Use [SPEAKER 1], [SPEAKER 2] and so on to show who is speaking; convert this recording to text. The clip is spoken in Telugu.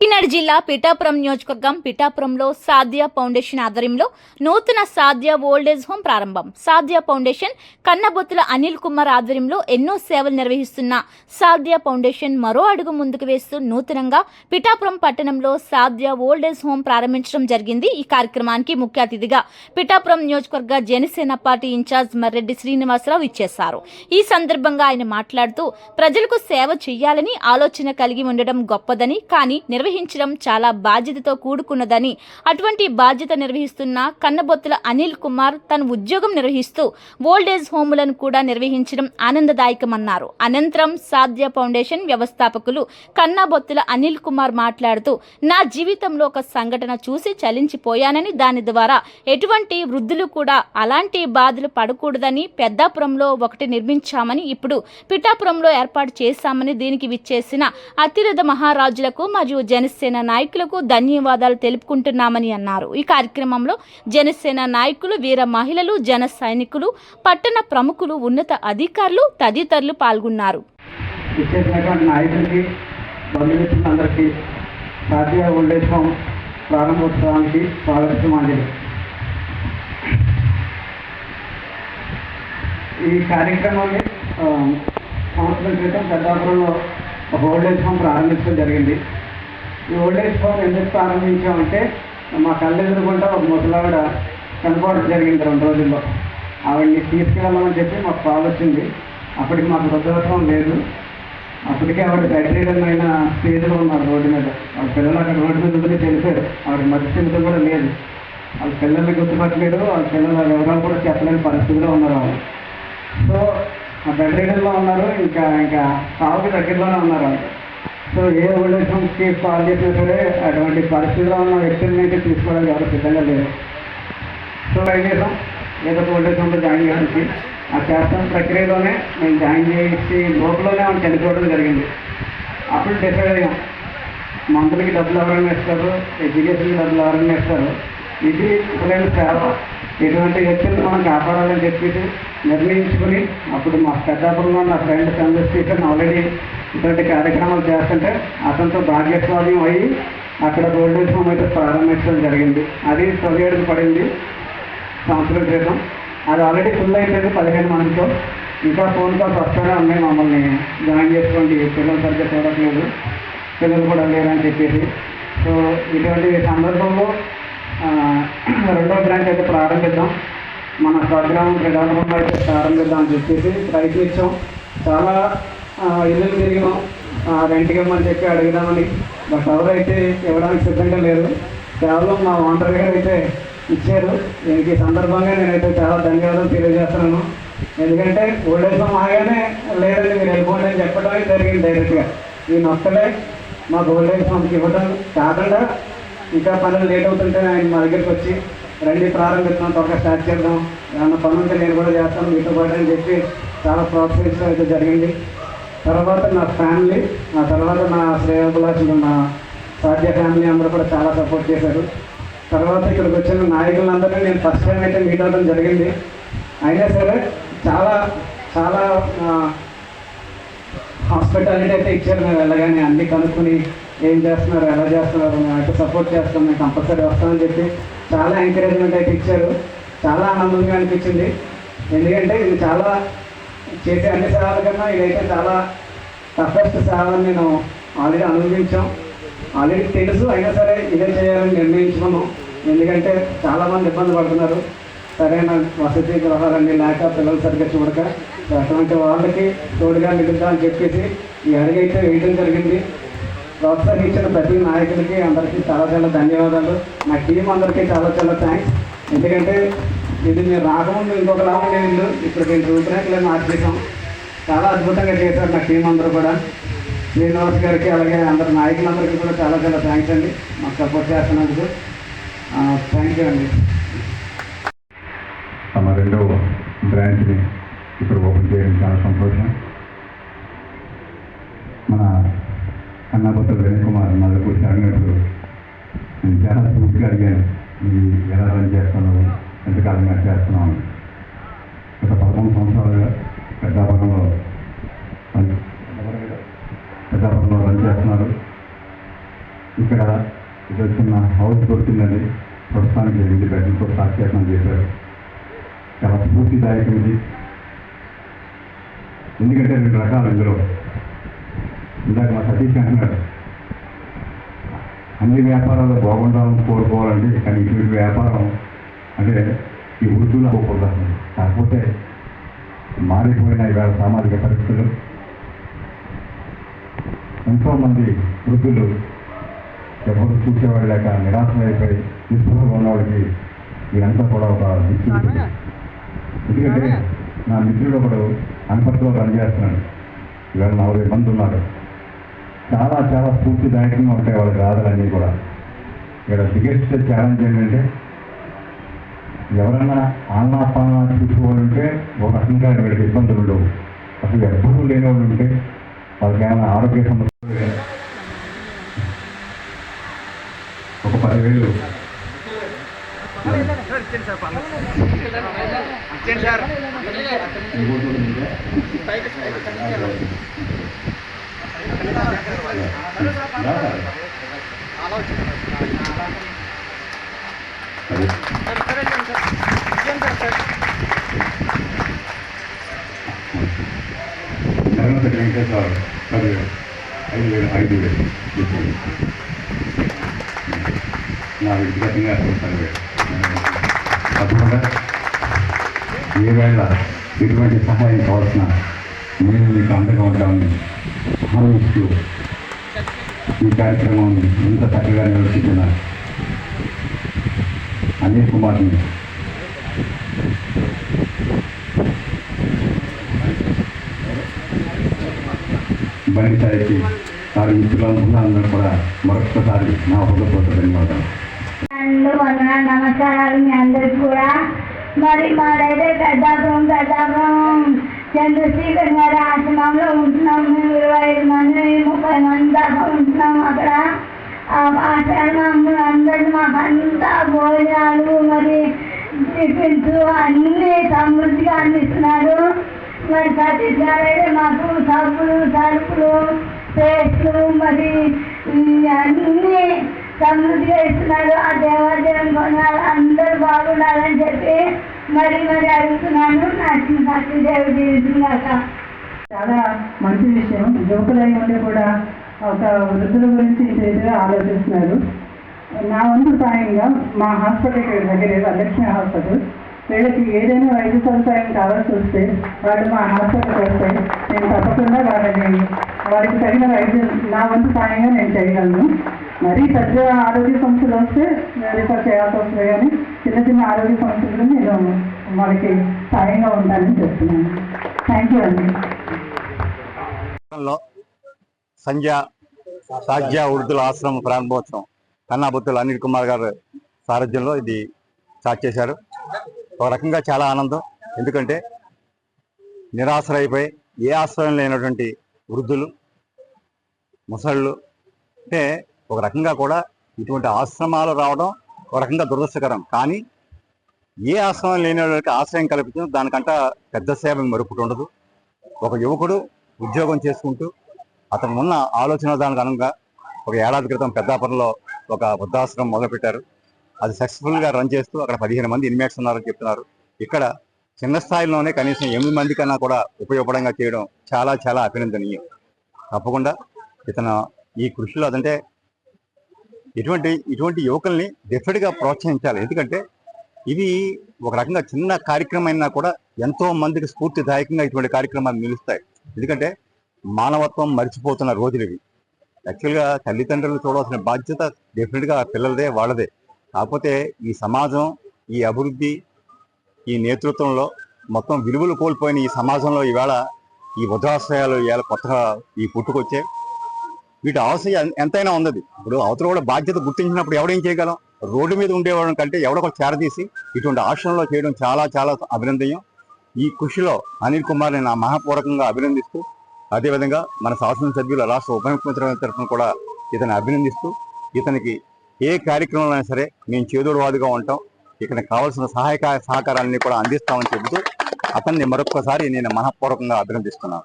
[SPEAKER 1] కాకినాడ జిల్లా పిఠాపురం నియోజకవర్గం పిఠాపురంలో సాధ్య ఫౌండేషన్ ఆధ్వర్యంలో నూతన సాధ్య ఓల్డేజ్ హోమ్ ప్రారంభం. సాధ్య ఫౌండేషన్ కన్నబొత్తుల అనిల్ కుమార్ ఆధ్వర్యంలో ఎన్నో సేవలు నిర్వహిస్తున్న సాధ్య ఫౌండేషన్ మరో అడుగు ముందుకు వేస్తూ నూతనంగా పిఠాపురం పట్టణంలో సాధ్య ఓల్డేజ్ హోమ్ ప్రారంభించడం జరిగింది. ఈ కార్యక్రమానికి ముఖ్య అతిథిగా పిఠాపురం నియోజకవర్గ జనసేన పార్టీ ఇన్ఛార్జ్ మర్రెడ్డి శ్రీనివాసరావు ఇచ్చేశారు ఈ సందర్భంగా ఆయన మాట్లాడుతూ ప్రజలకు సేవ చేయాలని ఆలోచన కలిగి ఉండడం గొప్పదని కానీ నిర్వహించడం చాలా బాధ్యతతో కూడుకున్నదని అటువంటి బాధ్యత నిర్వహిస్తున్న కన్నబొత్తుల అనిల్ కుమార్ తన ఉద్యోగం నిర్వహిస్తూ ఓల్డేజ్ హోములను కూడా నిర్వహించడం ఆనందదాయకమన్నారు. అనంతరం సాధ్య ఫౌండేషన్ వ్యవస్థాపకులు కన్నబొత్తుల అనిల్ కుమార్ మాట్లాడుతూ నా జీవితంలో ఒక సంఘటన చూసి చలించిపోయానని దాని ద్వారా ఎటువంటి వృద్ధులు కూడా అలాంటి బాధలు పడకూడదని పెద్దాపురంలో ఒకటి నిర్మించామని ఇప్పుడు పిఠాపురంలో ఏర్పాటు చేశామని దీనికి విచ్చేసిన అతిరథ మహారాజులకు మరియు జనసేన నాయకులకు ధన్యవాదాలు తెలుపుకుంటున్నామని అన్నారు. ఈ కార్యక్రమంలో జనసేన నాయకులు వీర మహిళలు జన సైనికులు పట్టణ ప్రముఖులు ఉన్నత అధికారులు తదితరులు పాల్గొన్నారు.
[SPEAKER 2] ప్రారంభోత్సవానికి స్వాగతించమండి ఈ కార్యక్రమాన్ని సంవత్సరం క్రితం పెద్దాపురంలో ఒక ఓల్డేజ్ హోమ్ ప్రారంభించడం జరిగింది. ఈ ఓల్డేజ్ హోమ్ ఎందుకు ప్రారంభించామంటే మా కళ్ళెదురుగుంటా ఒక ముసలావిడ చనిపోవడం జరిగింది రెండు రోజుల్లో. ఆవిడని తీసుకెళ్ళమని చెప్పి మాకు కాల్ వచ్చింది. అప్పటికి మాకు వృద్ధాశ్రమం లేదు. అప్పటికే ఆవిడ బెడ్రీడన్ స్టేజ్లో ఉన్నారు రోడ్డు మీద. వాళ్ళ పిల్లలు అక్కడ రోడ్డు మీద ఉందని తెలిపారు ఆవిడ మధ్య స్థితిలో కూడా లేదు. వాళ్ళ పిల్లల్ని గుర్తుపట్టలేదు. వాళ్ళ పిల్లల వివరాలు కూడా చెప్పలేని పరిస్థితిలో ఉన్నారు వాళ్ళు సో ఆ బెడ్రీడన్లో ఉన్నారు. ఇంకా ఇంకా సాగుకి దగ్గరలోనే ఉన్నారు వాళ్ళు సో ఏ ఓల్డేజ్ హోమ్స్కి కాల్ చేసినా సరే అటువంటి పరిస్థితిలో ఉన్న వ్యక్తులని అయితే తీసుకోవడానికి ఎవరు సిద్ధంగా లేరు. సో ఏం చేసాం? ఏదో ఒక ఓల్డేజ్ హోమ్లో జాయిన్ చేయడానికి ఆ చేస్తాం. ప్రక్రియలోనే మేము జాయిన్ చేసి లోపలనే మనం చనిపోవడం జరిగింది. అప్పుడు డిసైడ్ అయ్యాం. మందులకి డబ్బులు ఎవరైనా ఇస్తారు ఎడ్యుకేషన్కి డబ్బులు ఎవరైనా ఇస్తారు. ఇది ఇప్పుడైనా సేవ. ఇటువంటి వ్యక్తులను మనం కాపాడాలని చెప్పేసి నిర్ణయించుకుని అప్పుడు మా పెద్దాపురంలో నా ఫ్రెండ్ చంద్రశేఖర్ ఆల్రెడీ ఇటువంటి కార్యక్రమాలు చేస్తుంటే అతనితో భాగ్యస్వామ్యం అయ్యి అక్కడ గోల్డెన్ హోమ్ అయితే ప్రారంభించడం జరిగింది. అది తొలి అడుగు పడింది సంవత్సరం క్రితం. అది ఆల్రెడీ ఫుల్ అయిపోయింది పదిహేను మందితో. ఇంకా ఫోన్ కాల్స్ అమ్మాయి ఉన్నాయి మమ్మల్ని. జాయిన్ చేసుకోండి. పిల్లలు సరిగ్గా చూడట్లేదు. పిల్లలు కూడా లేరని చెప్పేసి. సో ఇటువంటి సందర్భంలో రెండో బ్రాంచ్ అయితే ప్రారంభిద్దాం. మన స్వగ్రామం క్రీడారంభంలో అయితే ప్రారంభిద్దామని చెప్పేసి ప్రయత్నించాం. చాలా ఇల్లు తిరిగినాం. ఆ, రెంట్కి ఇవ్వమని చెప్పి అడిగినామని. బట్ ఎవరైతే ఇవ్వడానికి సిద్ధంగా లేరు కేవలం మా ఓనర్ గారు అయితే ఇచ్చారు. దీనికి సందర్భంగా నేనైతే చాలా ధన్యవాదాలు తెలియజేస్తున్నాను. ఎందుకంటే ఓల్డేజ్ మాగానే ఆగానే లేదండి మీరు వెళ్ళిపోండి అని చెప్పడమే జరిగింది డైరెక్ట్గా. ఈ నొక్కలే మాకు ఓల్డేజ్ మనకి ఇవ్వడం కాకుండా ఇంకా పనులు లేట్ అవుతుంటే ఆయన మా దగ్గరికి వచ్చి రండి ప్రారంభిస్తున్నాం త్వరగా స్టార్ట్ చేద్దాం. ఏమన్నా పని ఉంటే నేను కూడా చేస్తాను మీతో పాటు అని చెప్పి చాలా ప్రోత్సహించడం అయితే జరిగింది. తర్వాత నా ఫ్యామిలీ ఆ తర్వాత నా శ్రేయోభిలాషులు నా సాధ్య ఫ్యామిలీ అందరూ కూడా చాలా సపోర్ట్ చేశారు. తర్వాత ఇక్కడికి వచ్చిన నాయకులందరినీ నేను ఫస్ట్ టైం అయితే మీట్ అవ్వడం జరిగింది. అయినా సరే చాలా చాలా హాస్పిటాలిటీ అయితే ఇచ్చారు మేము వెళ్ళగానే. అన్ని కనుక్కొని ఏం చేస్తున్నారు ఎలా చేస్తున్నారు మేము అయితే సపోర్ట్ చేస్తాం మేము కంపల్సరీ వస్తామని చెప్పి చాలా ఎంకరేజ్మెంట్ అయితే ఇచ్చారు. చాలా ఆనందంగా అనిపించింది. ఎందుకంటే ఇది చాలా చేసే అన్ని సేవల కన్నా ఇదైతే చాలా టఫెస్ట్ సేవ అని నేను ఆల్రెడీ అనుభవించాం. ఆల్రెడీ తెలుసు అయినా సరే ఇదే చేయాలని నిర్ణయించుకున్నాం. ఎందుకంటే చాలామంది ఇబ్బంది పడుతున్నారు. సరైన వసతి గృహాలన్నీ లేక పిల్లలు సరిగ్గా చూడక. అటువంటి వాళ్ళకి తోడుగా నిలుద్దాం అని చెప్పేసి ఈ అడిగైతే వేయడం జరిగింది. ప్రోత్సహించిన ప్రతి నాయకులకి అందరికీ చాలా చాలా ధన్యవాదాలు. నా టీం అందరికీ చాలా చాలా థ్యాంక్స్ ఎందుకంటే ఇది మీరు రాకముందు ఇంకొకలా ఉండేది ఇల్లు. ఇప్పుడు నేను మా మార్చేసాం చాలా అద్భుతంగా చేశారు నా టీం అందరూ కూడా. శ్రీనివాస్ గారికి అలాగే అందరి నాయకులందరికీ కూడా చాలా చాలా థ్యాంక్స్ అండి. మాకు సపోర్ట్ చేస్తున్నందుకు. థ్యాంక్ యూ అండి.
[SPEAKER 3] తమ రెండో బ్రాంచ్ని ఇప్పుడు ఓపెన్ చేయడం చాలా సంతోషం. అన్నాపత్ర కుమార్ నా దగ్గర వచ్చి అడిగినప్పుడు నేను చాలా పూర్తిగా అడిగాను ఇది ఎలా రన్ చేస్తున్నావు? ఎంతకాలంగా చేస్తున్నావు? అని. గత పదకొండు సంవత్సరాలుగా పెద్దాపురంలో పెద్దాపురంలో రన్ చేస్తున్నారు. ఇక్కడ ఇది చిన్న హౌస్ దొరికిందండి. ప్రస్తుతానికి ఎనిమిది బెడ్లతో సాక్షేతం చేశారు చాలా స్ఫూర్తిదాయకం ఇది. ఎందుకంటే రెండు రకాలు ఇందులో. ఇందాక మా సతీష్ అంటున్నాడు. అన్ని వ్యాపారాలు బాగుండాలని కోరుకోవాలంటే కానీ ఇటువంటి వ్యాపారం అంటే ఈ వృద్ధులు అవ్వకూడదు కాకపోతే మారిపోయిన ఇవాళ సామాజిక పరిస్థితులు ఎంతోమంది వృద్ధులు ఎవరు చూసేవాళ్ళు లేక నిరాశమైపోయి నిస్పృహగా ఉన్నవాడికి వీరంతా కూడా ఒక ఎందుకంటే నా మిత్రుడు ఒకడు అనపర్తిలో పనిచేస్తున్నాడు. ఇవాళ నలభై మంది ఉన్నారు. చాలా చాలా స్ఫూర్తిదాయకంగా ఉంటాయి వాళ్ళ గాథలన్నీ కూడా. ఇక్కడ బిగ్గెస్ట్ ఛాలెంజ్ ఏంటంటే ఎవరైనా ఆలనా చూసుకోవాలంటే ఒక రకంగా వీళ్ళకి ఇబ్బందులు ఉండవు. అసలు ఎప్పుడూ లేని వాళ్ళు ఉంటే వాళ్ళకి ఏమైనా ఆరోగ్య సమస్యలు ఒక పదివేలు. అది జగన్ వెంకటేశ్వర పదివేలు ఐదు వేలు ఐదు వేలు చెప్పండి నా వ్యక్తిగతంగా పదివేలు తప్పకుండా ఏ వేళ ఎటువంటి సహాయం కావాల్సిన నేను మీకు అండగా ఉంటామని హామీస్తూ ఈ కార్యక్రమాన్ని ఇంత చక్కగా నిర్వహించిన అనిల్ కుమార్ని బండి సాయికి వారి మిత్రులందరూ కూడా మరొకసారి నా హృదయపూర్వక ధన్యవాదాలు.
[SPEAKER 4] అండ్ నమస్కారాలు మీ అందరికి కూడా. మరి మాదైతే పెద్దాపురం పెద్దాపురం చంద్రశేఖర్ గారు ఆశ్రమంలో ఉంటున్నాం మేము ఇరవై ఐదు మంది ముప్పై మంది దాకా ఉంటున్నాం అక్కడ ఆ ఆశ్రమం అందరూ మాకు అంతా భోజనాలు మరి టిఫిన్స్ అన్నీ సమృద్ధిగా అందిస్తున్నారు. మరి ప్రతి అయితే మాకు సబ్బులు సరుకులు పేస్ట్లు మరి ఈ అన్నీ సమృద్ధిగా ఇస్తున్నారు. ఆ దేవాలయం కొనాలి అందరూ బాగుండాలని చెప్పి మరి మరి అడుగుతున్నాను. నచ్చిన సత్యదేవి జీవితున్నాక
[SPEAKER 5] చాలా మంచి విషయం. యువకులై ఉండి కూడా ఒక వృద్ధుల గురించి ఇదిగా ఆలోచిస్తున్నారు. నా వంతు సాయంగా మా హాస్పిటల్ దగ్గరే వరలక్ష్మి హాస్పిటల్. వీళ్ళకి ఏదైనా వైద్య సదుపాయం కావాల్సి వస్తే వాళ్ళు మా హాస్పిటల్కి వస్తే నేను తప్పకుండా వాళ్ళని వారికి తగిన వైద్యం నా వంతు సాయంగా నేను చేయగలను. మరీ పెద్ద ఆరోగ్య సమస్యలు వస్తే రిఫర్ చేయాల్సి వస్తుంది కానీ చిన్న చిన్న ఆరోగ్య సమస్యలు నేను వాళ్ళకి సాయంగా ఉంటానని చెప్తున్నాను. థ్యాంక్ యూ అండి.
[SPEAKER 6] సంధ్య సాధ్య వృద్ధుల ఆశ్రమం ప్రారంభోత్సవం. కన్నాబుత్తుల అనిల్ కుమార్ గారు సారథ్యంలో ఇది స్టార్ట్ చేశారు. ఒక రకంగా చాలా ఆనందం. ఎందుకంటే నిరాశ్రయపై ఏ ఆశ్రయం లేనటువంటి వృద్ధులు ముసళ్ళు అంటే ఒక రకంగా కూడా ఇటువంటి ఆశ్రమాలు రావడం ఒక రకంగా దురదృష్టకరం. కానీ ఏ ఆశ్రమం లేని వాళ్ళకి ఆశ్రయం కల్పించడం దానికంట పెద్ద సేవ మరొకటి ఉండదు. ఒక యువకుడు ఉద్యోగం చేసుకుంటూ అతను ఉన్న ఆలోచన దానికి అనుగుణంగా ఒక ఏడాది క్రితం పెద్దాపురంలో ఒక వృద్ధాశ్రమం మొదలుపెట్టారు. అది సక్సెస్ఫుల్గా రన్ చేస్తూ అక్కడ పదిహేను మంది ఇన్మేట్స్ ఉన్నారని చెప్తున్నారు. ఇక్కడ చిన్న స్థాయిలోనే కనీసం ఎనిమిది మంది కన్నా కూడా ఉపయోగపడంగా చేయడం చాలా చాలా అభినందనీయం. తప్పకుండా ఇతను ఈ కృషిలో అదంటే ఇటువంటి ఇటువంటి యువకుల్ని డెఫినెట్గా ప్రోత్సహించాలి. ఎందుకంటే ఇది ఒక రకంగా చిన్న కార్యక్రమం అయినా కూడా ఎంతో మందికి స్ఫూర్తిదాయకంగా ఇటువంటి కార్యక్రమాలు నిలుస్తాయి. ఎందుకంటే మానవత్వం మర్చిపోతున్న రోజులు ఇవి. యాక్చువల్గా తల్లిదండ్రులు చూడవలసిన బాధ్యత డెఫినెట్గా పిల్లలదే వాళ్ళదే. కాకపోతే ఈ సమాజం ఈ అభివృద్ధి ఈ నేతృత్వంలో మొత్తం విలువలు కోల్పోయిన ఈ సమాజంలో ఈవేళ ఈ వృద్ధాశ్రయాలు ఇవాళ కొత్తగా ఈ పుట్టుకొచ్చే వీటి అవసరం ఎంతైనా ఉన్నది. ఇప్పుడు అవతల కూడా బాధ్యత గుర్తించినప్పుడు ఎవడేం చేయగలం? రోడ్డు మీద ఉండేవాళ్ళం కంటే ఎవడొక చేరదీసి ఇటువంటి ఆశ్రమంలో చేయడం చాలా చాలా అభినందనీయం. ఈ కృషిలో అనిల్ కుమార్ని నా మహాపూర్వకంగా అభినందిస్తూ అదేవిధంగా మన శాసనసభ్యుల రాష్ట్ర ఉప ముఖ్యమంత్రి తరఫున కూడా ఇతను అభినందిస్తూ ఇతనికి ఏ కార్యక్రమంలో అయినా సరే మేము చేదోడువాదుగా ఉంటాం. ఇతనికి కావాల్సిన సహాయక సహకారాన్ని కూడా అందిస్తామని చెబుతూ అతన్ని మరొక్కసారి నేను మనఃపూర్వకంగా అభినందిస్తున్నాను.